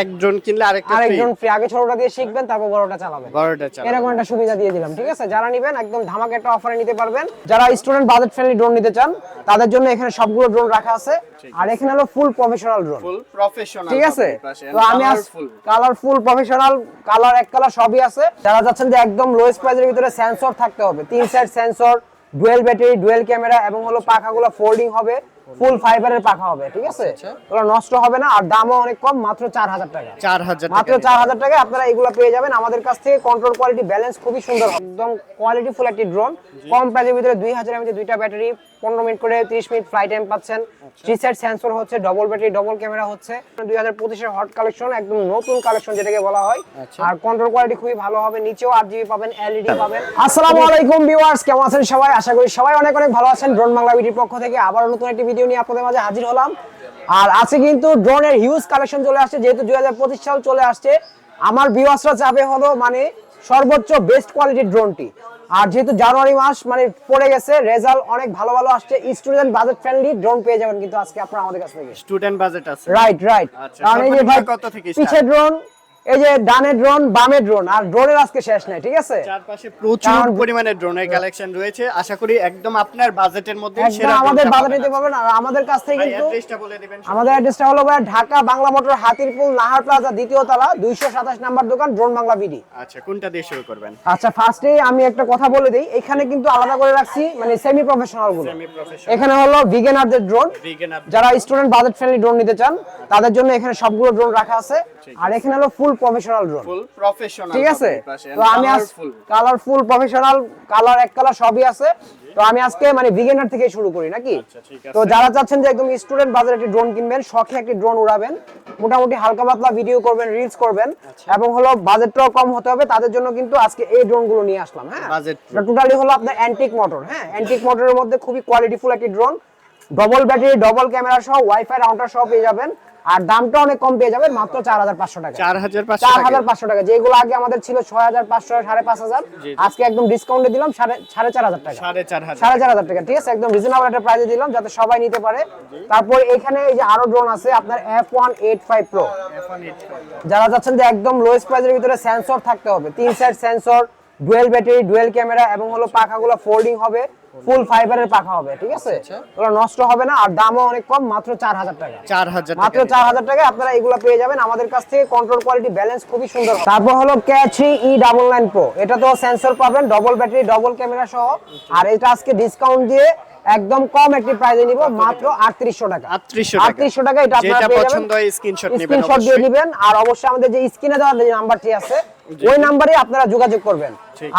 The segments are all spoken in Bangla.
এক ড্রোন কিনলে আরেকটা ফ্রি আরেকজন ফ্রি আগে ছোটটা দিয়ে শিখবেন তারপর বড়টা চালাবেন। বড়টা চালাবেন। এরকম একটা সুবিধা দিয়ে দিলাম ঠিক আছে? যারা নিবেন একদম ধামাকা একটা অফারে নিতে পারবেন। যারা স্টুডেন্ট বাজেট ফ্রেন্ডলি ড্রোন নিতে চান তাদের জন্য এখানে সবগুলো ড্রোন রাখা আছে। আর এখানে হলো full professional drone full professional ঠিক আছে? তো আমি আজ কালারফুল প্রফেশনাল কালার এক কালার সবই আছে। যারা যাচ্ছেন যে একদম লোয়েস্ট প্রাইসের ভিতরে সেন্সর থাকতে হবে। তিন side sensor dual battery dual camera এবং হলো পাখাগুলো ফোল্ডিং হবে। ফুল ফাইবারের পাখা হবে ঠিক আছে? আচ্ছা, ওগুলো নষ্ট হবে না আর দামও অনেক কম মাত্র চার হাজার টাকা। চার হাজার মাত্র চার হাজার টাকায় আপনারা এগুলো পেয়ে যাবেন। আমাদের কাছ থেকে কন্ট্রোল কোয়ালিটি ব্যালেন্স খুবই সুন্দর একদম কোয়ালিটি ফুল একটি ড্রোন কম প্রাইসের ভিতরে দুই হাজার এমএচ দুইটা ব্যাটারি পনেরো মিনিট করে তিরিশ মিনিট ফ্লাই টাইম পাচ্ছেন। থ্রি সাইড সেন্সর হচ্ছে ডবল ব্যাটারি ডবল ক্যামেরা হচ্ছে। দুই হাজার পঁচিশের হট কালেকশন একদম নতুন কালেকশন যেটাকে বলা হয়। আচ্ছা। আর কন্ট্রোল কোয়ালিটি খুবই ভালো হবে নিচেও আট জিবি পাবেন এলইডি পাবেন। আসসালামু আলাইকুম ভিউয়ার্স কেমন আছেন সবাই? আশা করি সবাই অনেক অনেক ভালো আছেন। ড্রোন বাংলা ভিডিওর পক্ষ থেকে আবার নতুন একটি ভিডিও নিয়ে আপনাদের মাঝে হাজির হলাম। আর আছে কিন্তু ড্রোনের হিউজ কালেকশন চলে আসছে যেহেতু দুই হাজার পঁচিশ সাল চলে আসছে। আমার ভিউয়ার্সরা চাবে হলো মানে সর্বোচ্চ বেস্ট কোয়ালিটির ড্রোনটি আর যেহেতু জানুয়ারি মাস মানে পড়ে গেছে রেজাল্ট অনেক ভালো ভালো আসছে। স্টুডেন্ট বাজেট ফ্রেন্ডলি ড্রোন পেয়ে যাবেন কিন্তু আজকে আপনারা আমাদের কাছ থেকে। স্টুডেন্ট বাজেট আছে। রাইট রাইট আচ্ছা, কারণ এই যে ভাই কত থেকে পিছে ড্রোন এই যে ডানে ড্রোন বামে ড্রোন আর ড্রোনের আজকে শেষ নাই ঠিক আছে? চারপাশে প্রচুর পরিমাণে ড্রোনের কালেকশন রয়েছে। আশা করি একদম আপনার বাজেটের মধ্যে সেরা আমাদের নিতে পারবেন আর আমাদের কাছ থেকে কিন্তু অ্যাড্রেসটা বলে দিবেন আমাদের অ্যাড্রেসটা হলো ভাই ঢাকা বাংলা মোটর হাতিরপুল নাহার প্লাজা দ্বিতীয় তলা দুইশো সাতাশ নাম্বার দোকান ড্রোন বাংলা বিডি আচ্ছা কোনটা দিয়ে শুরু করবেন? আচ্ছা ফার্স্টে আমি একটা কথা বলে দিই এখানে কিন্তু আলাদা করে রাখছি মানে সেমি প্রফেশনালগুলো এখানে হলো বিগিনারদের ড্রোন যারা স্টুডেন্ট বাজেট ফ্রেন্ডলি ড্রোন নিতে চান তাদের জন্য এখানে সবগুলো ড্রোন রাখা আছে। আর এখানে হলো full professional drone full professional ঠিক আছে? তো আমি আজ কালারফুল প্রফেশনাল কালার এক কালার সবই আছে। তো আমি আজকে মানে বিগিনার থেকে শুরু করি নাকি? আচ্ছা। তো যারা চাচ্ছেন যে একদম স্টুডেন্ট বাজারে একটি ড্রোন কিনবেন শখে একটি ড্রোন উড়াবেন মোটামুটি হালকা পাতলা ভিডিও করবেন রিলস করবেন আচ্ছা। এবং হলো বাজেটটাও কম হতে হবে তাদের জন্য কিন্তু আজকে এই ড্রোনগুলো নিয়ে আসলাম হ্যাঁ? টোটালি হলো আপনার অ্যান্টিক মোটর হ্যাঁ? অ্যান্টিক মোটরের মধ্যে খুবই কোয়ালিটিফুল একটি drone double battery double camera সহ ওয়াইফাই রাউন্টার সহ পেয়ে যাবেন। আর দামটা অনেক কম পেয়ে যাবেন মাত্র চার হাজার পাঁচশো টাকা। চার হাজার চার টাকা। হাজার পাঁচশো টাকা। যেগুলো আগে আমাদের ছিল ছয় হাজার পাঁচশো সাড়ে পাঁচ হাজার। আজকে একদম ডিসকাউন্টে দিলাম সাড়ে সাড়ে চার হাজার টাকা। সাড়ে চার হাজার। সাড়ে চার হাজার টাকা ঠিক আছে? একদম রিজনেবল একটা প্রাইসে দিলাম যাতে সবাই নিতে পারে। তারপর এখানে এই যে আরও ড্রোন আছে আপনার F one eight five pro যারা যাচ্ছেন যে একদম লোয়েস্ট প্রাইসের ভিতরে সেন্সর থাকতে হবে তিন side sensor dual battery dual camera এবং হলো পাখাগুলো ফোল্ডিং হবে। ফুল ফাইবারের পাখা হবে ঠিক আছে? আচ্ছা, ওগুলো নষ্ট হবে না আর দামও অনেক কম মাত্র চার হাজার টাকা। চার হাজার মাত্র চার হাজার টাকায় আপনারা এগুলো পেয়ে যাবেন। আমাদের কাছ থেকে কন্ট্রোল কোয়ালিটি ব্যালেন্স খুবই সুন্দর তারপর হলো ক্যাচি ই ডাবল নাইন প্রো এটা তো সেন্সর পাবেন ডবল ব্যাটারি ডবল ক্যামেরা সহ। আর এটা আজকে ডিসকাউন্ট দিয়ে একদম কম একটি প্রাইসে নিব মাত্র আটত্রিশশো টাকা। 3800 টাকা। আটত্রিশশো টাকা এটা আপনারা পেয়ে যাবেন। পছন্দ হয় স্ক্রিনশট নেবেন স্ক্রিনশট দিয়ে অবশ্যই। দিবেন। আর অবশ্যই আমাদের যে স্ক্রিনে দেওয়া যে নাম্বারটি আছে ওই নাম্বারে আপনারা যোগাযোগ করবেন।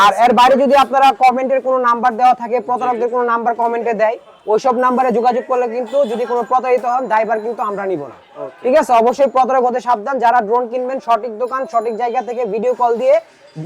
আর এর বাইরে যদি আপনারা কমেন্টের কোনো নাম্বার দেওয়া থাকে প্রতারকদের কোনো নাম্বার কমেন্টে দেয় ওইসব নাম্বারে যোগাযোগ করলে কিন্তু যদি কোনো প্রতারিত হন ড্রাইভার কিন্তু আমরা নিব না। ঠিক আছে? অবশ্যই প্রতারক হতে সাবধান। যারা ড্রোন কিনবেন সঠিক দোকান সঠিক জায়গা থেকে ভিডিও কল দিয়ে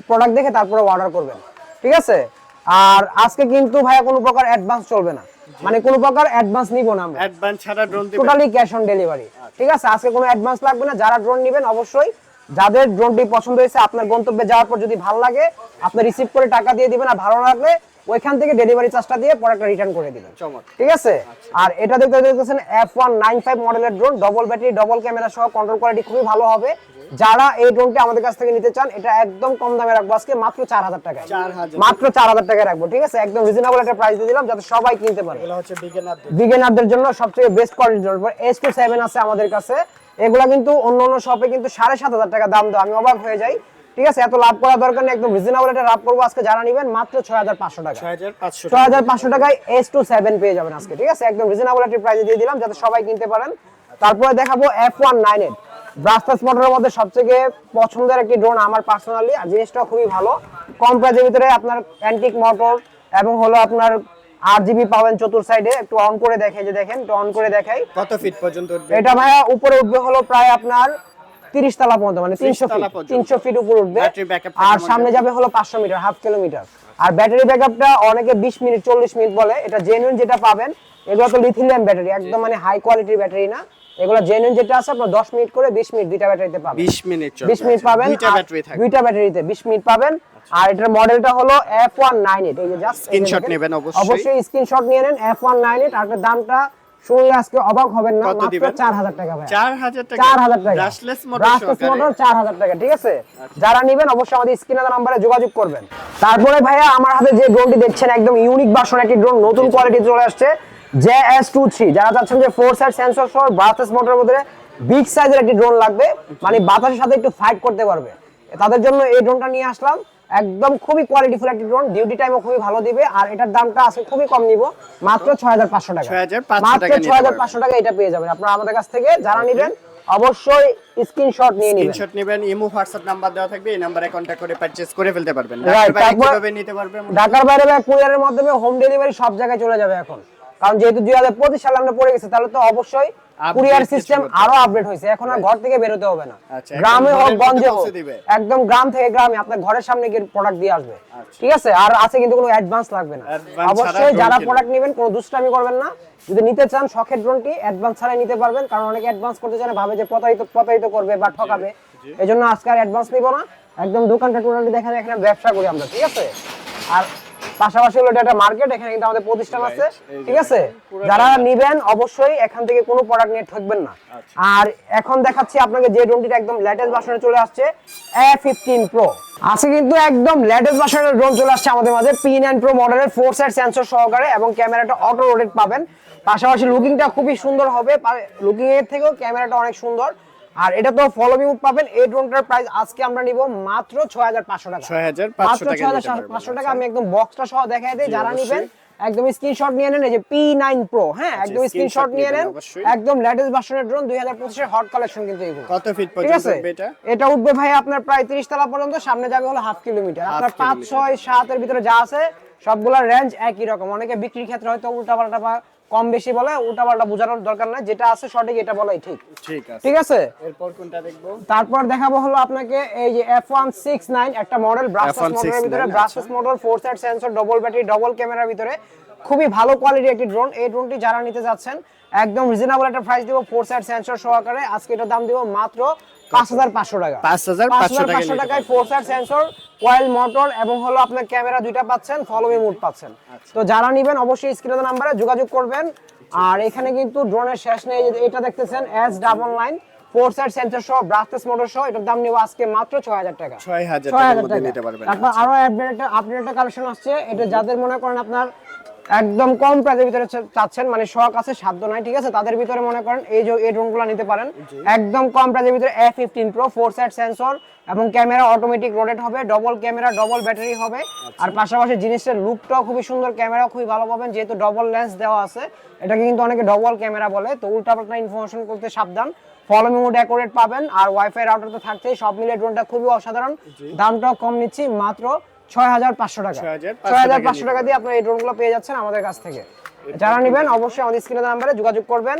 প্রোডাক্ট দেখে তারপরে অর্ডার করবেন। ঠিক আছে? আর আজকে কিন্তু ভাইয়া কোনো প্রকার অ্যাডভান্স চলবে না। মানে কোনো প্রকার অ্যাডভান্স নিব না আমরা। অ্যাডভান্স ছাড়া drone totally cash on delivery ঠিক আছে? আজকে কোনো অ্যাডভান্স লাগবে না। যারা ড্রোন নেবেন অবশ্যই যাদের ড্রোনটি পছন্দ হয়েছে আপনার গন্তব্যে যাওয়ার পর যদি ভালো লাগে আপনি রিসিভ করে টাকা দিয়ে দিবেন আর ভালো লাগলে ওইখান থেকে ডেলিভারি চার্জটা দিয়ে প্রোডাক্টটা রিটার্ন করে দিবেন। ঠিক আছে? আর এটা দেখতে দেখতেছেন এফ ওয়ান নাইন ফাইভ মডেলের drone double battery double camera সহ কন্ট্রোল কোয়ালিটি খুবই ভালো হবে। যারা এই ড্রোনটি আমাদের কাছ থেকে নিতে চান এটা একদম কম দামে রাখব আজকে মাত্র চার হাজার টাকায়। 4000 মাত্র চার হাজার টাকায় রাখব ঠিক আছে? একদম রিজনেবল একটা প্রাইস দিয়ে দিলাম যাতে সবাই কিনতে পারে। বিগিনারদের জন্য সবচেয়ে বেস্ট কোয়ালিটির এস টু সেভেন আছে আমাদের কাছে। এগুলা কিন্তু অন্য অন্য শপে কিন্তু সাড়ে সাত হাজার টাকা দাম দেয় আমি অবাক হয়ে যাই। ঠিক আছে এত লাভ করার দরকার নেই একদম রিজনেবল একটা লাভ করব আজকে যারা নিবেন মাত্র ছয় হাজার পাঁচশো টাকা। ছয় হাজার পাঁচশো টাকায় এস টু সেভেন পেয়ে যাবেন আজকে ঠিক আছে? একদম রিজনেবল একটা প্রাইসে দিয়ে দিলাম যাতে সবাই কিনতে পারেন। তারপরে দেখাবো এফ ওয়ান নাইন এইট ব্রাস্টাস মোটরের মধ্যে সবথেকে পছন্দের একটি ড্রোন আমার পার্সোনালি আর জিনিসটা খুবই ভালো। কম প্রাইজের ভিতরে আপনার অ্যান্টিক মোটর এবং হলো আপনার আট জিবি পাবেন চতুর সাইডে একটু অন করে দেখাই যে দেখেন একটু অন করে দেখাই। কত ফিট পর্যন্ত উঠবে? এটা ভাইয়া উপরে উঠবে হলো প্রায় আপনার তিরিশ তলা পর্যন্ত মানে তিনশো ফিট তিনশো ফিট উপর উঠবে। আর সামনে যাবে হলো পাঁচশো মিটার হাফ কিলোমিটার আর ব্যাটারি ব্যাকআপটা অনেকে বিশ মিনিট চল্লিশ মিনিট বলে। এটা জেনুইন যেটা পাবেন এগুলো তো লিথিলিয়াম ব্যাটারি একদম মানে হাই কোয়ালিটির ব্যাটারি না। এগুলো জেনুইন যেটা আছে আপনার দশ মিনিট করে বিশ মিনিট দুইটা ব্যাটারিতে পাবেন। বিশ মিনিট চলবে বিশ মিনিট পাবেন দুইটা ব্যাটারি থাকবে। দুইটা ব্যাটারিতে বিশ মিনিট পাবেন। আর এটার মডেলটা হলো এফ ওয়ান নাইন এইট এই যে জাস্ট Screenshot নেবেন অবশ্যই। অবশ্যই স্ক্রিনশট নিয়ে নেন এফ ওয়ান নাইন এইট আর এটার দামটা শুনলে আজকে অবাক হবেন না মাত্র দিবেন? চার হাজার টাকা ভাই। চার হাজার টাকা? চার হাজার টাকা। ব্রাশলেস মোটর ব্রাশলেস মোটর চার হাজার টাকা ঠিক আছে? যারা নিবেন অবশ্যই আমাদের স্ক্রিনে নাম্বারে যোগাযোগ করবেন। তারপরে ভাইয়া আমার হাতে যে ড্রোনটি দেখছেন একদম ইউনিক ভার্সন একটি ড্রোন নতুন কোয়ালিটি চলে আসছে। J S two three. যারা চাচ্ছেন যে ফোর সাইড সেন্সর সহ ব্রাশলেস মোটরের মধ্যে বিগ সাইজের একটি ড্রোন লাগবে মানে বাতাসের সাথে একটু ফাইট করতে পারবে। তাদের জন্য এই ড্রোনটা নিয়ে আসলাম। একদম খুবই কোয়ালিটিফুল একটি ড্রোন ডিউটি টাইমও খুবই ভালো দিবে আর এটার দামটা আছে খুবই কম নিব মাত্র ছয় হাজার পাঁচশো টাকা। 6,500 মাত্র ছয় হাজার পাঁচশো টাকা এটা পেয়ে যাবেন। আপনারা আমাদের কাছ থেকে যারা নেবেন অবশ্যই স্ক্রিনশট নিয়ে নেবেন। স্ক্রিনশট নেবেন ইমো হোয়াটসঅ্যাপ নাম্বার দেওয়া থাকবে এই নাম্বারে কন্ট্যাক্ট করে পারচেজ করে ফেলতে পারবেন। ঢাকার বাইরে কীভাবে নিতে পারবেন ঢাকার বাইরে বা কুরিয়ারের মাধ্যমে হোম ডেলিভারি সব জায়গায় চলে যাবে এখন। কারণ যেহেতু দুই হাজার পঁচিশ সালে আমরা পড়ে গেছে তাহলে তো অবশ্যই কুরিয়ার সিস্টেম আরও আপডেট হয়েছে। এখন আর ঘর থেকে বেরোতে হবে না। আচ্ছা, গ্রামে হোক গঞ্জে হোক একদম গ্রাম থেকে গ্রামে আপনার ঘরের সামনে গিয়ে প্রোডাক্ট দিয়ে আসবে। আচ্ছা। ঠিক আছে? আর আছে কিন্তু কোনো অ্যাডভান্স লাগবে না। অবশ্যই যারা প্রোডাক্ট নেবেন কোনো দুষ্টামি করবেন না। যদি নিতে চান শখের ড্রোনটি অ্যাডভান্স ছাড়াই নিতে পারবেন। কারণ অনেকে অ্যাডভান্স করতে চান ভাবে যে প্রতারিত প্রতারিত করবে বা ঠকাবে। এই জন্য আজকে আর অ্যাডভান্স নিব না। একদম দোকানটা টোটালি দেখেন এখানে ব্যবসা করি আমরা ঠিক আছে? আর পাশাপাশি হলো এটা মার্কেট এখানে কিন্তু আমাদের প্রতিষ্ঠান আছে। ঠিক আছে? যারা নিবেন অবশ্যই এখান থেকে কোনো প্রোডাক্ট নিয়ে ঠকবেন না। আর এখন দেখাচ্ছি আপনাকে যে একদম লেটেস্ট ভার্সনে চলে আসছে এ ফিফটিন প্রো আজকে কিন্তু একদম লেটেস্ট ভার্সনের ড্রোন চলে আসছে আমাদের মাঝে পি নাইন প্রো মডেলের ফোর সাইড সেন্সর সহকারে এবং ক্যামেরাটা অটো রোটেট পাবেন। পাশাপাশি লুকিংটা খুবই সুন্দর হবে লুকিং এর থেকেও ক্যামেরাটা অনেক সুন্দর। আর এটা তো ফলো মিউট পাবেন এই ড্রোনটার প্রাইস আজকে আমরা নিব মাত্র ছয় হাজার পাঁচশো টাকা। 6,500 টাকা ছয় হাজার নিতে পারবেন। পাঁচশো টাকা আমি একদম বক্সটা সহ দেখাই দিই যারা। নিবেন একদম স্ক্রিনশট নিয়ে নেন এই যে পি নাইন প্রো হ্যাঁ একদম স্ক্রিনশট নিয়ে নেন একদম লেটেস্ট ভার্সনের ড্রোন দুই হাজার পঁচিশের হট কালেকশন কিন্তু এগুলো কত ফিট পর্যন্ত হবে এটা? এটা উঠবে ভাই আপনার প্রায় তিরিশ তলা পর্যন্ত সামনে যাবে হলো হাফ কিলোমিটার আপনার পাঁচ কিলোমিটার। ছয় সাতের ভিতরে যা আছে সবগুলোর রেঞ্জ একই রকম। অনেকে বিক্রির ক্ষেত্রে হয়তো উল্টা পাল্টা কম বেশি বলে উল্টা পাল্টা বোঝানোর দরকার নাই যেটা আছে সঠিক এটা বলাই ঠিক। ঠিক আছে। ঠিক আছে? এরপর কোনটা দেখব? তারপর দেখাবো হলো আপনাকে এই যে এফ ওয়ান সিক্স নাইন একটা মডেল ব্রাসলেস মডেলের ভিতরে। Brushless model four side sensor double battery double ক্যামেরার ভিতরে। খুবই ভালো কোয়ালিটি একটি ড্রোন এই ড্রোনটি যারা নিতে যাচ্ছেন একদম রিজনেবল একটা প্রাইস দিব ফোর সাইড সেন্সর সহকারে। আজকে এটার দাম দিব মাত্র পাঁচ হাজার পাঁচশো টাকা। 5,500 টাকায় নিতে টাকায় four side sensor coil motor এবং হলো আপনার ক্যামেরা দুইটা পাচ্ছেন ফলোমি মোড পাচ্ছেন। আচ্ছা। তো যারা নেবেন অবশ্যই নাম্বারে যোগাযোগ করবেন। আর এখানে কিন্তু ড্রোনের শেষ নেই এটা দেখতেছেন S double nine four side sensor সহ ব্রাসলেস মোটর সহ এটার দাম নিব আজকে মাত্র ছয় হাজার টাকা। ছয় হাজার টাকা। তারপর আরও আপডেট আপডেট একটা কালেকশন আসছে এটা যাদের মনে করেন আপনার একদম কম প্রাইসের ভিতরে চাচ্ছেন মানে শখ আছে সাধ্য নাই ঠিক আছে? তাদের ভিতরে মনে করেন এই যে এই ড্রোনগুলো নিতে পারেন। একদম কম প্রাইসের ভিতরে A fifteen pro four side sensor এবং ক্যামেরা অটোমেটিক রোটেট হবে ডবল ক্যামেরা ডবল ব্যাটারি হবে। আর পাশাপাশি জিনিসের লুকটাও খুবই সুন্দর ক্যামেরাও খুবই ভালো পাবেন যেহেতু ডবল লেন্স দেওয়া আছে। এটাকে কিন্তু অনেকে ডবল ক্যামেরা বলে তো উল্টাপাল্টা ইনফরমেশন করতে সাবধান। ফলো মেমো ডেকোরেট পাবেন আর ওয়াইফাই রাউটার তো থাকছেই সব মিলিয়ে ড্রোনটা খুবই অসাধারণ। দামটাও কম নিচ্ছি মাত্র ছয় হাজার পাঁচশো টাকা। ছয় হাজার পাঁচশো টাকা দিয়ে আপনার এই ড্রোনগুলো পেয়ে যাচ্ছেন আমাদের কাছ থেকে। যারা নেবেন অবশ্যই আমাদের নাম্বারে যোগাযোগ করবেন।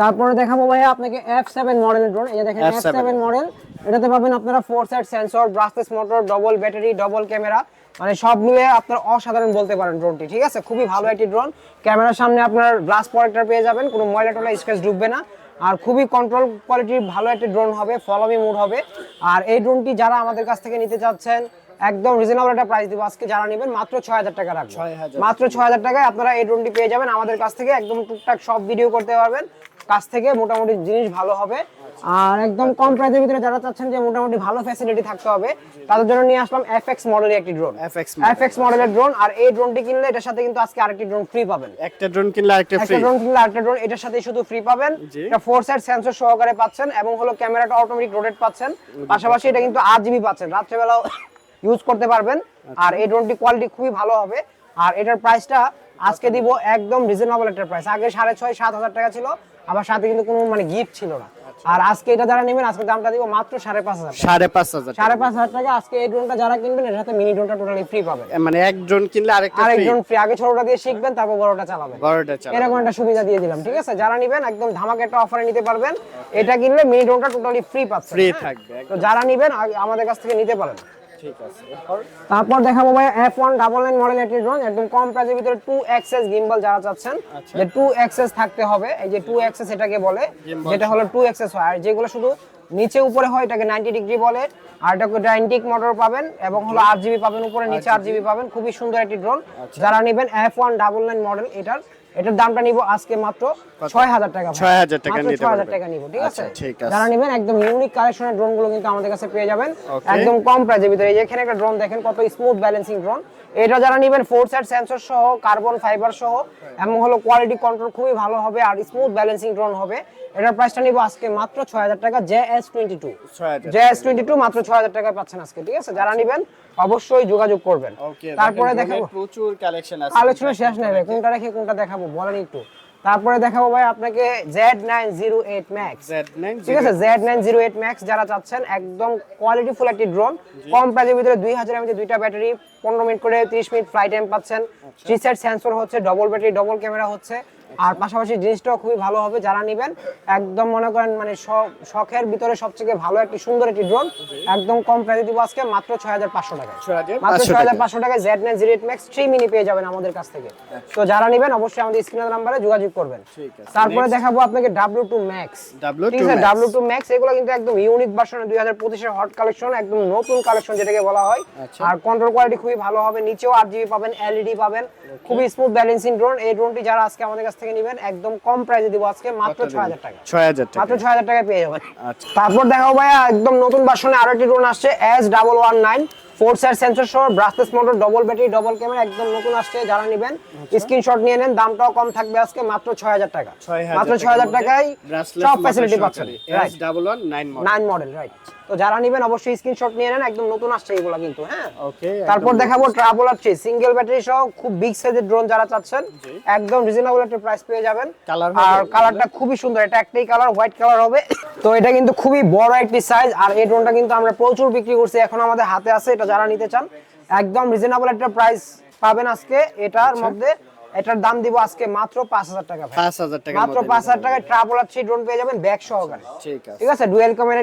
তারপরে দেখাবো ভাইয়া আপনাকে এফ সেভেন মডেলের ড্রোন এই দেখেন এফ F7 সেভেন মডেল এটাতে পাবেন আপনারা four side sensor brushless motor double battery double camera মানে সব মিলে আপনার অসাধারণ বলতে পারেন ড্রোনটি ঠিক আছে? খুবই ভালো একটি ড্রোন ক্যামেরার সামনে আপনার গ্লাস প্রোটেক্টর পেয়ে যাবেন কোনো ময়লা টলা স্ক্র্যাচ ডুববে না। আর খুবই কন্ট্রোল কোয়ালিটির ভালো একটি ড্রোন হবে ফলোমি মুড হবে। আর এই ড্রোনটি যারা আমাদের কাছ থেকে নিতে চাচ্ছেন একদম রিজনেবল একটা প্রাইস দিব। আজকে যারা নেবেন মাত্র ছয় হাজার টাকা 6,000 মাত্র ছয় হাজার টাকায় আপনারা এই ড্রোনটি পেয়ে যাবেন। আমাদের কাছ থেকে একদম টুকটাক সব ভিডিও করতে পারবেন। কাছ থেকে মোটামুটি জিনিস ভালো হবে। আর একদম কম প্রাইসের ভিতরে যারা চাচ্ছেন যে মোটামুটি ভালো ফ্যাসিলিটি থাকতে হবে তাদের জন্য নিয়ে আসলাম এফএক্স মডেলের একটি ড্রোন FX এফএক্স মডেলের ড্রোন আর এই ড্রোনটি কিনলে এটার সাথে কিন্তু আজকে আরেকটি ড্রোন ফ্রি পাবেন। একটা ড্রোন কিনলে আরেকটা ফ্রি একটা ড্রোন কিনলে আরেকটা ড্রোন এটার সাথে শুধু ফ্রি পাবেন। এটা ফোর সাইড সেন্সর সহকারে পাচ্ছেন এবং হলো ক্যামেরাটা অটোমেটিক রোটেট পাচ্ছেন। পাশাপাশি এটা কিন্তু আট জিবি পাচ্ছেন। রাত্রেবেলাও ইউজ করতে পারবেন। আর এই ড্রোনটি কোয়ালিটি খুবই ভালো হবে। আর এটার প্রাইসটা আজকে দিব একদম রিজনেবল একটা প্রাইস আগে সাড়ে ছয় সাত হাজার টাকা ছিল আবার সাথে কিন্তু কোনো মানে গিফট ছিল না। আর আজকে এটা যারা নেবেন আজকে দামটা দিব মাত্র সাড়ে পাঁচ হাজার সাড়ে পাঁচ হাজার সাড়ে পাঁচ হাজার টাকা আজকে এই ড্রোনটা যারা কিনবেন এর সাথে মিনি ড্রোনটা টোটালি ফ্রি পাবেন। মানে এক ড্রোন কিনলে আরেকটা আরেক ড্রোন ফ্রি আগে ছোটটা দিয়ে শিখবেন তারপর বড়টা চালাবেন। বড়টা চালাবেন। এরকম একটা সুবিধা দিয়ে দিলাম ঠিক আছে? যারা নিবেন একদম ধামাকা একটা অফারে নিতে পারবেন। এটা কিনলে মিনি ড্রোনটা টোটালি ফ্রি পাচ্ছেন ফ্রি হ্যাঁ? থাকবে তো যারা নিবেন আমাদের কাছ থেকে নিতে পারেন। তারপর দেখাবো ভাই F one double nine model একটি ড্রোন একদম কম প্রাইসের ভিতরে টু এক্সেস গিম্বল যারা চাচ্ছেন আচ্ছা। যে টু এক্সেস থাকতে হবে এই যে টু এক্সেস এটাকে বলে যেটা হলো টু এক্সেস হয়। আর যেগুলো শুধু নিচে উপরে হয় এটাকে নাইনটি ডিগ্রি বলে আর এটাকে ডাইনটিক মোটর পাবেন এবং হলো আট জিবি পাবেন উপরে নিচে আট জিবি পাবেন। খুবই সুন্দর একটি ড্রোন আচ্ছা। যারা নেবেন F one double nine model এটার এটার দামটা নিব আজকে মাত্র ছয় হাজার টাকা 6,000 টাকা নিতে 6,000 টাকা নিব ঠিক আছে? আচ্ছা, ঠিক আছে। যারা নেবেন একদম ইউনিক কালেকশনের ড্রোনগুলো কিন্তু আমাদের কাছে পেয়ে যাবেন। একদম কম প্রাইজের ভিতরে। এখানে একটা ড্রোন দেখেন কত স্মুথ ব্যালেন্সিং ড্রোন এটা যারা নেবেন ফোর সাইড সেন্সর সহ কার্বন ফাইবার সহ এবং হলো কোয়ালিটি কন্ট্রোল খুবই ভালো হবে আর স্মুথ ব্যালেন্সিং ড্রোন হবে। এটার প্রাইসটা নিব আজকে মাত্র ছয় হাজার টাকা J S twenty two 6,000 J S twenty two মাত্র ছয় হাজার টাকায় পাচ্ছেন আজকে ঠিক আছে? যারা নেবেন অবশ্যই যোগাযোগ করবেন। তারপরে দেখাবো। প্রচুর কালেকশন আছে আলোচনা শেষ নেই ভাই। কোনটা রেখে কোনটা দেখাবো বলেন একটু। তারপরে দেখাবো ভাই আপনাকে Z nine zero eight max Z9 ঠিক আছে? Z nine zero eight max যারা চাচ্ছেন একদম কোয়ালিটি ফুল একটি ড্রোন কম প্রাইজের ভিতরে দুই হাজার দুইটা ব্যাটারি পনেরো মিনিট করে তিরিশ মিনিট ফ্লাইট টাইম পাচ্ছেন। থ্রি সাইড সেন্সর হচ্ছে ডবল ব্যাটারি ডবল ক্যামেরা হচ্ছে। আর পাশাপাশি জিনিসটাও খুবই ভালো হবে যারা নেবেন একদম মনে করেন মানে শখের ভিতরে সবথেকে ভালো একটি সুন্দর একটি ড্রোন একদম কম প্রাইজে দিব আজকে মাত্র ছয় হাজার পাঁচশো টাকায়। 6,500 মাত্র ছয় হাজার পাঁচশো টাকায় Z nine zero eight max three mini পেয়ে যাবেন আমাদের কাছ থেকে। তো যারা নেবেন অবশ্যই আমাদের স্ক্রিনের নাম্বারে যোগাযোগ করবেন। তারপরে দেখাবো আপনাকে ডাব্লিউ টু ম্যাক্স W2 ঠিক আছে। ডাব্লিউ টু ম্যাক্স এগুলো কিন্তু একদম ইউনিক ভার্সনের দুই হাজার পঁচিশের হট কালেকশন একদম নতুন কালেকশন যেটাকে বলা হয়। আচ্ছা। আর কন্ট্রোল কোয়ালিটি খুবই ভালো হবে নিচেও আট জিবি পাবেন এলইডি পাবেন। খুবই স্মুথ ব্যালেন্সিং ড্রোন এই ড্রোনটি যারা আজকে আমাদের কাছ থেকে নেবেন একদম কম প্রাইসে দিব আজকে মাত্র ছয় হাজার টাকা। 6000 টাকা। মাত্র ছয় হাজার টাকায় পেয়ে যাবেন। আচ্ছা। তারপর দেখো ভাইয়া একদম নতুন বাসনে আরও একটি ড্রোন আসছে S double one nine four side sensor সহ brushless motor double battery double camera একদম নতুন আসছে যারা নেবেন আচ্ছা। স্ক্রিনশট নিয়ে নেন দামটাও কম থাকবে আজকে মাত্র ছয় হাজার টাকা মাত্র ছয় হাজার টাকায় সব ফ্যাসিলিটি পাচ্ছেন। Right S119 model nine model right তো যারা নেবেন অবশ্যই স্ক্রিনশট নিয়ে নেন একদম নতুন আসছে এগুলো কিন্তু হ্যাঁ। ওকে তারপর দেখাবো ট্রাভেলার থ্রি সিঙ্গেল ব্যাটারি সহ খুব বিগ সাইজের ড্রোন যারা চাচ্ছেন একদম রিজনেবল একটা প্রাইস পেয়ে যাবেন। আর কালারটা খুবই সুন্দর এটা একটাই কালার হোয়াইট কালার হবে। তো এটা কিন্তু খুবই বড় একটি সাইজ আর এই ড্রোনটা কিন্তু আমরা প্রচুর বিক্রি করছি এখন আমাদের হাতে আছে এটা যারা নিতে চান একদম রিজনেবল একটা প্রাইস পাবেন আজকে। এটার মধ্যে এটার দাম দিব আজকে মাত্র পাঁচ হাজার টাকা ভাই। 5000 টাকা মাত্র পাঁচ হাজার টাকায় ট্রাভেলার থ্রি ড্রোন পেয়ে যাবেন ব্যাগ সহকারে। ঠিক আছে। ঠিক আছে? Dual camera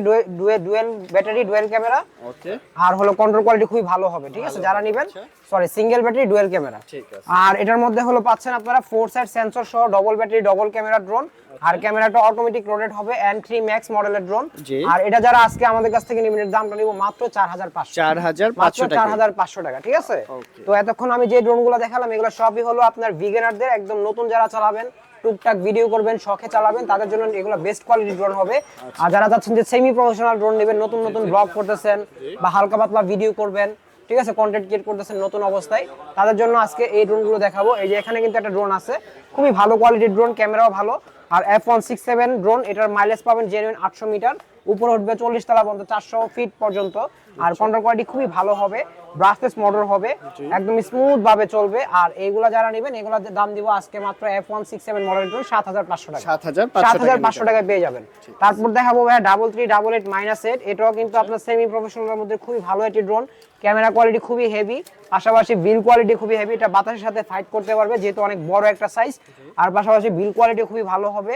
dual battery dual camera okay আর হলো কন্ট্রোল কোয়ালিটি খুবই ভালো হবে ঠিক আছে? যারা নেবেন sorry single battery dual camera ঠিক আছে। আর এটার মধ্যে হলো পাচ্ছেন আপনারা ফোর সাইড সেন্সর সহ double battery double camera drone আর ক্যামেরাটা অটোমেটিক রোটেট হবে এন থ্রি ম্যাক্স মডেলের ড্রোন আর এটা যারা আজকে আমাদের কাছ থেকে নেবেন দামটা নিব মাত্র চার হাজার পাঁচশো 4500 মাত্র টাকা চার হাজার পাঁচশো টাকা ঠিক আছে? তো এতক্ষণ আমি যে ড্রোনগুলো দেখালাম এগুলো সবই হলো আপনার বিগিনারদের একদম নতুন যারা চালাবেন টুকটাক ভিডিও করবেন শখে চালাবেন তাদের জন্য এগুলো বেস্ট কোয়ালিটি ড্রোন হবে। আর যারা চাচ্ছেন যে সেমি প্রফেশনাল ড্রোন নেবেন নতুন নতুন ব্লগ করতেছেন বা হালকা পাতলা ভিডিও করবেন ঠিক আছে? কন্টেন্ট ক্রিয়েট করতেছেন নতুন অবস্থায় তাদের জন্য আজকে এই ড্রোনগুলো দেখাবো। এই যে এখানে কিন্তু একটা ড্রোন আছে খুবই ভালো কোয়ালিটির ড্রোন ক্যামেরাও ভালো। আর F one six seven drone এটার মাইলেজ পাবেন জেনুইন আটশো মিটার। উপরে উঠবে চল্লিশ তালা পর্যন্ত চারশো ফিট পর্যন্ত। আর কন্ট্রোল কোয়ালিটি খুবই ভালো হবে ব্রাসলেস মোটর হবে একদম স্মুথ ভাবে চলবে। আর এইগুলা যারা নেবেন এগুলোর দাম দিব আজকে মাত্র F one six seven model drone সাত হাজার পাঁচশো টাকা। 7500 সাত হাজার টাকা পাঁচশো টাকায় পেয়ে যাবেন। তারপর দেখাবো ভাইয়া double three double eight minus eight এটাও কিন্তু আপনার সেমি প্রফেশনালের মধ্যে খুবই ভালো একটি ড্রোন ক্যামেরা কোয়ালিটি খুবই হেভি পাশাপাশি বিল কোয়ালিটি খুবই হেভি এটা বাতাসের সাথে ফাইট করতে পারবে যেহেতু অনেক বড় একটা সাইজ আর পাশাপাশি বিল কোয়ালিটি খুবই ভালো হবে।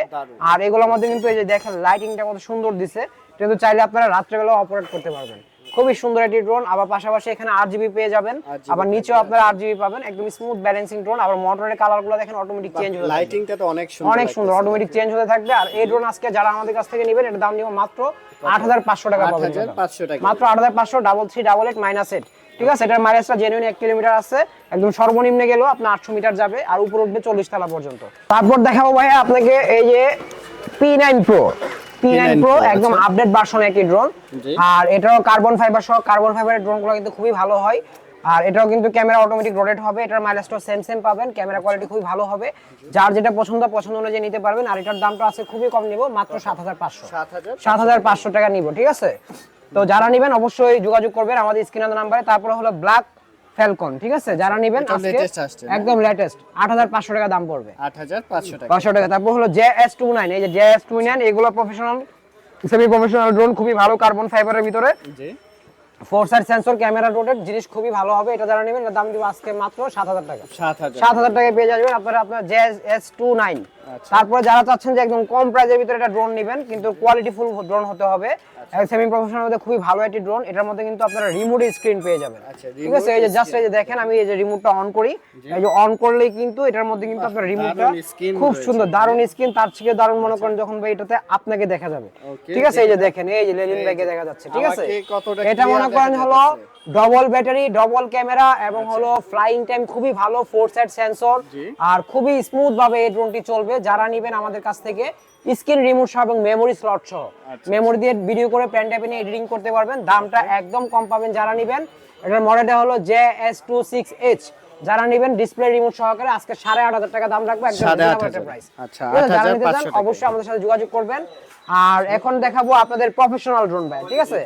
আর এগুলোর মধ্যে কিন্তু এই যে দেখেন লাইটিংটা কত সুন্দর দিছে। কিন্তু চাইলে আপনারা রাত্রেবেলাও অপারেট করতে পারবেন। খুবই সুন্দর একটি ড্রোন আবার পাশাপাশি এখানে আট জিবি পেয়ে যাবেন। আবার নিচেও আপনারা আট জিবি পাবেন। একদম স্মুথ ব্যালেন্সিং ড্রোন আবার মোটরের কালারগুলো দেখেন অটোমেটিক চেঞ্জ হয়ে যাবে। লাইটিংটা তো অনেক সুন্দর অনেক সুন্দর অটোমেটিক চেঞ্জ হতে থাকবে। আর এই ড্রোন আজকে যারা আমাদের কাছ থেকে নেবেন এটার দাম নিব মাত্র আট হাজার পাঁচশো টাকা পাবেন। এটা। 8500 টাকা। মাত্র আট হাজার পাঁচশো double three double eight minus eight ঠিক আছে? এটার মাইলেজটা জেনুইন এক কিলোমিটার আছে। একদম সর্বনিম্নে গেলেও আপনার আটশো মিটার যাবে আর উপর উঠবে চল্লিশ তলা পর্যন্ত। তারপর দেখাবো ভাই আপনাকে এই যে P nine pro P9 Pro, একদম আচ্ছা। আপডেট ভার্সন একটি ড্রোন আর এটাও কার্বন ফাইবার সহ কার্বন ফাইবারের ড্রোনগুলো কিন্তু খুবই ভালো হয়। আর এটাও কিন্তু ক্যামেরা অটোমেটিক রোটেট হবে এটার মাইলেজটাও সেম সেম পাবেন। ক্যামেরা কোয়ালিটি খুবই ভালো হবে। যার যেটা পছন্দ পছন্দ অনুযায়ী নিতে পারবেন। আর এটার দামটা আছে খুবই কম নিব মাত্র সাত হাজার পাঁচশো। সাত হাজার পাঁচশো। টাকা নিব ঠিক আছে? তো যারা নিবেন অবশ্যই যোগাযোগ করবেন আমাদের স্ক্রিনের নাম্বারে। তারপরে হলো ব্ল্যাক ফ্যালকন ঠিক আছে? যারা নিবেন? একদম লেটেস্ট আট হাজার পাঁচশো টাকা দাম পড়বে। 8500 টাকা। পাঁচশো টাকা। তারপর হলো জে এস টু নাইন এই যে জে এস টু নাইন এগুলো প্রফেশনাল সেমি প্রফেশনাল ড্রোন খুবই ভালো কার্বন ফাইবারের ভিতরে। জি। Four side sensor camera rotate জিনিস খুবই ভালো হবে। এটা যারা নেবেন দাম দিব আজকে মাত্র সাত হাজার টাকা। 7000 সাত হাজার টাকায় পেয়ে যাবেন আপনারা আপনার জে এস টু নাইন আচ্ছা। তারপরে যারা চাচ্ছেন যে একদম কম প্রাইসের ভিতরে একটা ড্রোন নেবেন কিন্তু কোয়ালিটি ফুল ড্রোন হতে হবে। আচ্ছা। সেমি প্রফেশনাল মধ্যে খুবই ভালো একটি ড্রোন এটার মধ্যে কিন্তু আপনারা রিমোট স্ক্রিন পেয়ে যাবেন। আচ্ছা, ঠিক আছে এই যে জাস্ট এই যে দেখেন আমি এই যে রিমোটটা অন করি। এই যে অন করলেই কিন্তু এটার মধ্যে কিন্তু আপনার রিমোটটা খুব সুন্দর দারুণ স্ক্রিন তার থেকে দারুণ মনে করেন যখন ভাই এটাতে আপনাকে দেখা যাবে। ঠিক আছে এই যে দেখেন। এই যে লেলিন ব্যাগে দেখা যাচ্ছে ঠিক আছে? এটা মনে করেন হলো। ডবল ব্যাটারি ডবল ক্যামেরা এবং হলো ফ্লাইং টাইম খুবই ভালো ফোর সাইড সেন্সর আর খুবই স্মুথ ভাবে এই ড্রোনটি চলবে। যারা নেবেন আমাদের কাছ থেকে স্ক্রিন রিমোট সহ এবং মেমোরি স্লট সহ। আচ্ছা। মেমোরি দিয়ে ভিডিও করে প্যান ট্যাপে নিয়ে এডিটিং করতে পারবেন। দামটা একদম কম পাবেন যারা নেবেন। এটার মডেলটা হলো J S two six H যারা নেবেন ডিসপ্লে রিমোট সহকারে আজকে সাড়ে আট হাজার টাকা দাম রাখব একদম price। আচ্ছা, যারা নিতে চান অবশ্যই আমাদের সাথে যোগাযোগ করবেন। আর এখন দেখাবো আপনাদের প্রফেশনাল ড্রোন ভাই ঠিক আছে?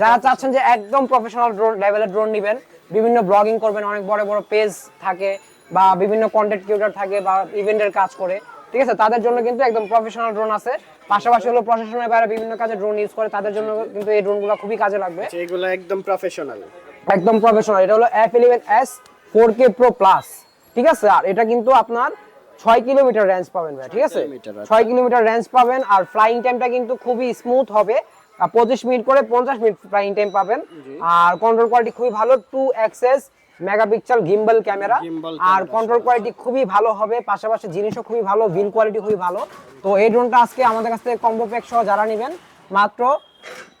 যারা চাচ্ছেন যে একদম প্রফেশনাল ড্রোন লেভেলের ড্রোন নেবেন বিভিন্ন ব্লগিং করবেন অনেক বড় বড় পেজ থাকে বা বিভিন্ন কন্টেন্ট ক্রিয়েটর থাকে বা ইভেন্টের কাজ করে ঠিক আছে? তাদের জন্য কিন্তু একদম প্রফেশনাল ড্রোন আছে। পাশাপাশি হলো প্রশাসনের বাইরে বিভিন্ন কাজে ড্রোন ইউজ করে তাদের জন্য কিন্তু এই ড্রোনগুলো খুবই কাজে লাগবে। আচ্ছা, এগুলো একদম প্রফেশনাল একদম প্রফেশনাল এটা হলো F eleven S four K pro plus ঠিক আছে? আর এটা কিন্তু আপনার ছয় কিলোমিটার রেঞ্জ পাবেন ভাই ঠিক আছে? আচ্ছা। ছয় কিলোমিটার রেঞ্জ পাবেন আর ফ্লাইং টাইমটা কিন্তু খুবই স্মুথ হবে। পঁচিশ মিনিট করে পঞ্চাশ মিনিট ফ্লাইং টাইম পাবেন। আর কন্ট্রোল কোয়ালিটি খুবই ভালো টু এক্সেস মেগাপিক্সেল গিম্বল ক্যামেরা আর কন্ট্রোল কোয়ালিটি খুবই ভালো হবে পাশাপাশি জিনিসও খুবই ভালো বিল কোয়ালিটি খুবই ভালো। তো এই ড্রোনটা আজকে আমাদের কাছ থেকে কম্বো প্যাক সহ যারা নেবেন মাত্র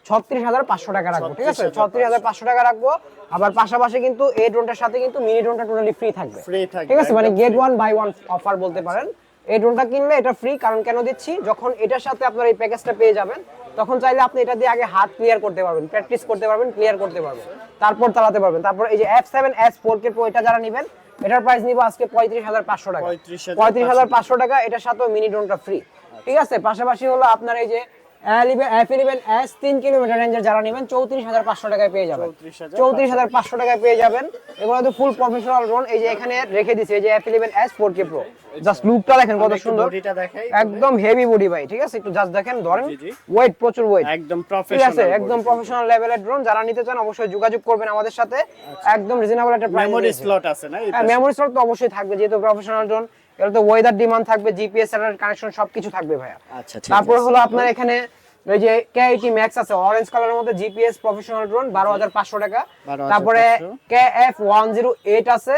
ছত্রিশ হাজার পাঁচশো টাকা রাখব ঠিক আছে? ছত্রিশ হাজার পাঁচশো টাকা রাখব। আবার পাশাপাশি কিন্তু এই ড্রোনটার সাথে কিন্তু মিনি ড্রোনটা টোটালি ফ্রি থাকবে। ঠিক আছে? মানে get one buy one offer বলতে পারেন। এই ড্রোনটা কিনলে এটা ফ্রি কারণ কেন দিচ্ছি? যখন এটার সাথে আপনার এই প্যাকেজটা পেয়ে যাবেন তখন চাইলে আপনি এটা দিয়ে আগে হাত ক্লিয়ার করতে পারবেন প্র্যাকটিস করতে পারবেন ক্লিয়ার করতে পারবেন। তারপর চালাতে পারবেন। তারপর এই যে F seven S four K এটা যারা নেবেন এটার প্রাইস নিব আজকে পঁয়ত্রিশ হাজার পাঁচশো টাকা। পঁয়ত্রিশ হাজার পাঁচশো। টাকা এটার সাথেও মিনি ড্রোনটা ফ্রি ঠিক আছে? পাশাপাশি হলো আপনার এই যে এস তিন কিলোমিটার রেঞ্জের যারা নেবেন চৌত্রিশ হাজার পাঁচশো টাকায় পেয়ে যাবেন। চৌত্রিশ হাজার পাঁচশো টাকায় পেয়ে যাবেন। এগুলো তো ফুল প্রফেশনাল ড্রোন এই যে এখানে রেখে দিছে এই যে F eleven S four K pro just লুকটা দেখেন কত সুন্দর। একদম হেভি বডি ভাই ঠিক আছে? একটু জাস্ট দেখেন ধরেন। ওয়েট প্রচুর ওয়েট একদম ঠিক প্রফেশনাল আছে একদম প্রফেশনাল লেভেলের ড্রোন যারা নিতে চান অবশ্যই যোগাযোগ করবেন আমাদের সাথে। একদম রিজনেবল একটা প্রাইস মেমোরি স্লট আছে না হ্যাঁ মেমোরি স্লট তো অবশ্যই থাকবে যেহেতু প্রফেশনাল ড্রোন এর তো ওয়েদার ডিমান্ড থাকবে জিপিএস স্যাটেলাইট কানেকশন সবকিছু থাকবে ভাইয়া। আচ্ছা তারপর হলো আপনার এখানে এই যে কে এইটি ম্যাক্স আছে অরেঞ্জ কালারের মধ্যে জিপিএস প্রফেশনাল ড্রোন বারো হাজার পাঁচশো টাকা। তারপরে K F one zero eight আছে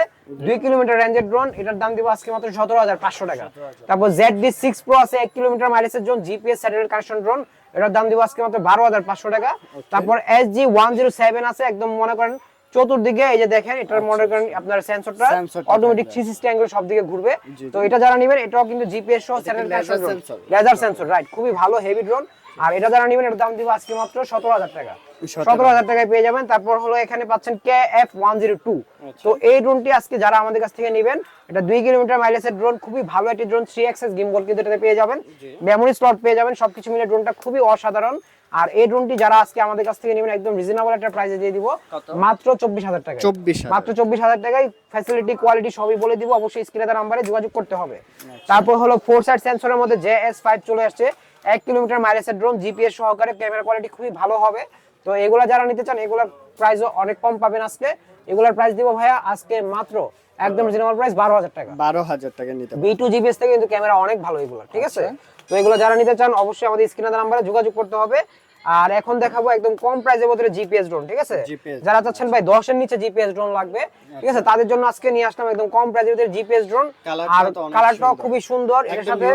দুই কিলোমিটার রেঞ্জের ড্রোন এটার দাম দিব আজকে মাত্র সতেরো হাজার পাঁচশো টাকা। তারপর জেড ডি সিক্স প্রো আছে এক কিলোমিটার মাইলেজের জন্য জিপিএস স্যাটেলাইট কানেকশন ড্রোন এটার দাম দিব আজকে মাত্র বারো হাজার পাঁচশো টাকা। তারপর S G one zero seven আছে একদম মনে করেন চতুর্দিকে এই যে দেখেন এটার মনে করেন আপনার সেন্সরটা অটোমেটিক থাকবে। থ্রি সিক্সটি অ্যাঙ্গেল সব দিকে ঘুরবে। তো এটা যারা নেবেন এটাও কিন্তু জিপিএস সহ satellite laser laser sensor right খুবই ভালো হেভি ড্রোন আর এটা যারা নেবেন এটার দাম দিব আজকে মাত্র সতেরো হাজার টাকা। 17,000 সতেরো হাজার টাকায় পেয়ে যাবেন। তারপর হলো এখানে পাচ্ছেন K F one zero two আচ্ছা। তো এই ড্রোনটি আজকে যারা আমাদের কাছ থেকে নেবেন এটা দুই কিলোমিটার মাইলেজের ড্রোন খুবই ভালো একটি ড্রোন থ্রি এক্সেস গিম্বল কিন্তু এটাতে পেয়ে যাবেন। মেমোরি স্লট পেয়ে যাবেন সবকিছু মিলে ড্রোনটা খুবই অসাধারণ। আর এই ড্রোনটি যারা আজকে আমাদের কাছ থেকে নেবেন একদম রিজনেবল একটা প্রাইসে দিয়ে দিব। মাত্র চব্বিশ হাজার টাকা 24,000 মাত্র চব্বিশ হাজার টাকায় ফ্যাসিলিটি কোয়ালিটি সবই বলে দিব। অবশ্যই স্ক্রিনে তার নাম্বারে যোগাযোগ করতে হবে। তারপর হলো ফোর সাইড সেন্সরের মধ্যে জে এস ফাইভ চলে আসছে। এক কিলোমিটার মাইলেজের ড্রোন জিপিএস সহকারে ক্যামেরা কোয়ালিটি খুবই ভালো হবে। তো এগুলা যারা নিতে চান এগুলার প্রাইসও অনেক কম পাবেন আজকে। এগুলার প্রাইস দিব ভাইয়া আজকে মাত্র একদম রিজনেবল প্রাইস বারো হাজার টাকা। বারো হাজার টাকা নিতে বি টু জিপিএস থেকে কিন্তু ক্যামেরা অনেক ভালো এগুলো ঠিক আছে? তো এগুলো যারা নিতে চান অবশ্যই আমাদের স্ক্রিনে নাম্বারে যোগাযোগ করতে হবে। আর এখন দেখাবো একদম কম প্রাইসের মধ্যে জিপিএস ড্রোন ঠিক আছে? যারা চাচ্ছেন ভাই দশের নিচে জিপিএস ড্রোন লাগবে ঠিক আছে? তাদের জন্য আজকে নিয়ে আসলাম একদম কম প্রাইসের মধ্যে জিপিএস ড্রোন আর কালারটাও খুবই সুন্দর। এর সাথে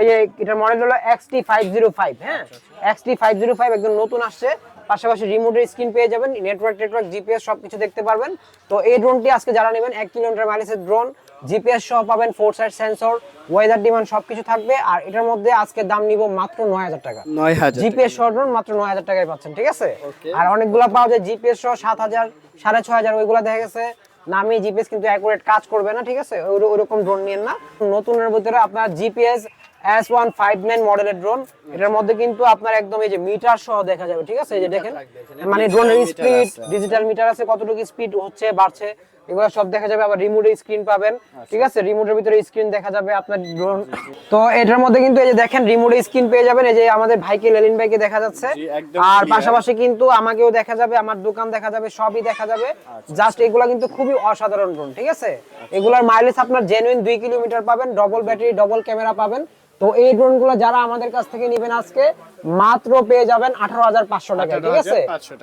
এই যে এটার মডেল হলো এক্সটি ফাইভ জিরো ফাইভ হ্যাঁ? এক্সটি ফাইভ জিরো ফাইভ একদম নতুন আসছে। পাশাপাশি রিমোটের স্ক্রিন পেয়ে যাবেন নেটওয়ার্ক নেটওয়ার্ক জিপিএস সবকিছু দেখতে পারবেন। তো এই ড্রোনটি আজকে যারা নেবেন এক কিলোমিটার মাইলেজের ড্রোন জিপিএস সহ পাবেন four side sensor weather demand সবকিছু থাকবে। আর এটার মধ্যে আজকে দাম নিব মাত্র নয় হাজার টাকা। নয় হাজার জিপিএস সহ ড্রোন মাত্র নয় হাজার টাকায় পাচ্ছেন ঠিক আছে? আর অনেকগুলো পাওয়া যায় জিপিএস সহ সাত হাজার সাড়ে ছয় হাজার ওইগুলো দেখা গেছে। নামি জিপিএস কিন্তু অ্যাকুরেট কাজ করবে না ঠিক আছে? ওই- ওইরকম ড্রোন নিয়েন না। নতুনের ভিতরে আপনার GPS S one five nine মডেলের ড্রোন এটার মধ্যে কিন্তু আপনার একদম এই যে মিটার সহ দেখা যাবে ঠিক আছে? এই যে দেখেন। মানে ড্রোনের স্পিড ডিজিটাল মিটার আছে। কতটুকু স্পিড হচ্ছে বাড়ছে। এগুলো সব দেখা যাবে আবার রিমোটের স্ক্রিন পাবেন। ঠিক আছে? রিমোটের ভিতরে স্ক্রিন দেখা যাবে আপনার ড্রোন তো এটার মধ্যে কিন্তু এই যে দেখেন রিমোটের স্ক্রিন পেয়ে যাবেন। এই যে আমাদের ভাইকে লেলিন ভাইকে দেখা যাচ্ছে। আর পাশাপাশি কিন্তু আমাকেও দেখা যাবে আমার দোকান দেখা যাবে সবই দেখা যাবে। জাস্ট এগুলা কিন্তু খুবই অসাধারণ ড্রোন ঠিক আছে? এগুলার মাইলেজ আপনার জেনুইন দুই কিলোমিটার পাবেন ডবল ব্যাটারি ডবল ক্যামেরা পাবেন। তো এই ড্রোনগুলো যারা আমাদের কাছ থেকে নেবেন আজকে মাত্র পেয়ে যাবেন আঠারো হাজার পাঁচশো টাকা ঠিক আছে?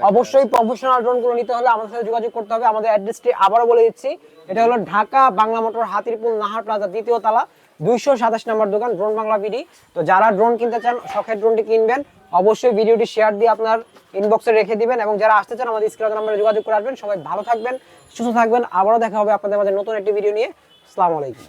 অবশ্যই প্রফেশনাল ড্রোনগুলো নিতে হলে আমাদের সাথে যোগাযোগ করতে হবে। আমাদের অ্যাড্রেসটি আবারও বলে দিচ্ছি। এটা হলো ঢাকা বাংলা মোটর হাতিরপুল নাহার প্লাজা দ্বিতীয় তালা, দুইশো সাতাশ নম্বর দোকান, ড্রোন বাংলা বিডি। তো যারা ড্রোন কিনতে চান, শখের ড্রোনটি কিনবেন, অবশ্যই ভিডিওটি শেয়ার দিয়ে আপনার ইনবক্সে রেখে দিবেন এবং যারা আসতে চান, আমাদের স্ক্রিন নাম্বারে যোগাযোগ করে আসবেন। সবাই ভালো থাকবেন, সুস্থ থাকবেন। আবারও দেখা হবে আপনাদের মাঝে নতুন একটি ভিডিও নিয়ে। আসসালামু আলাইকুম।